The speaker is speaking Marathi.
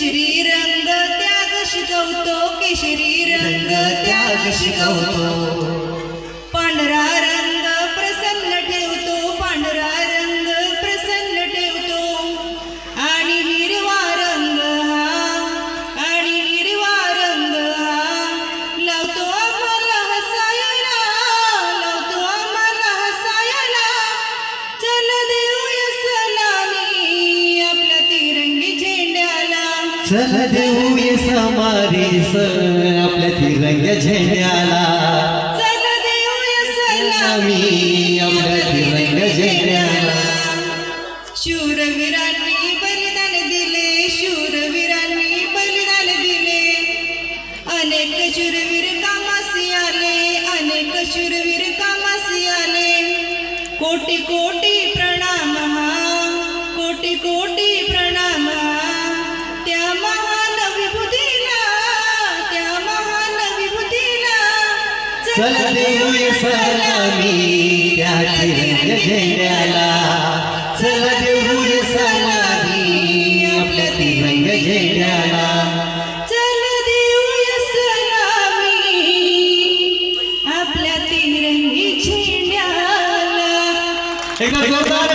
श्री रंग त्याग शिकवतो की श्री रंग त्याग शिकवतो चल देऊया समारी आपल्या तिरंग्या झेंड्याला. चल देऊया सलामी आपल्या तिरंग्या झेंड्याला. शूरवीरांनी बलिदान दिले शूरवीरांनी बलिदान दिले. अनेक शूरवीर कामासी आले अनेक शूरवीर कामासी आले. कोटी कोटी चल देऊया सलामी त्या झेंड्याला चल देऊया सलामी आपल्या तिरंग झेंड्याला चल देऊया सलामी आपल्या तिरंगी झेंड्याला. एकदा जोरदार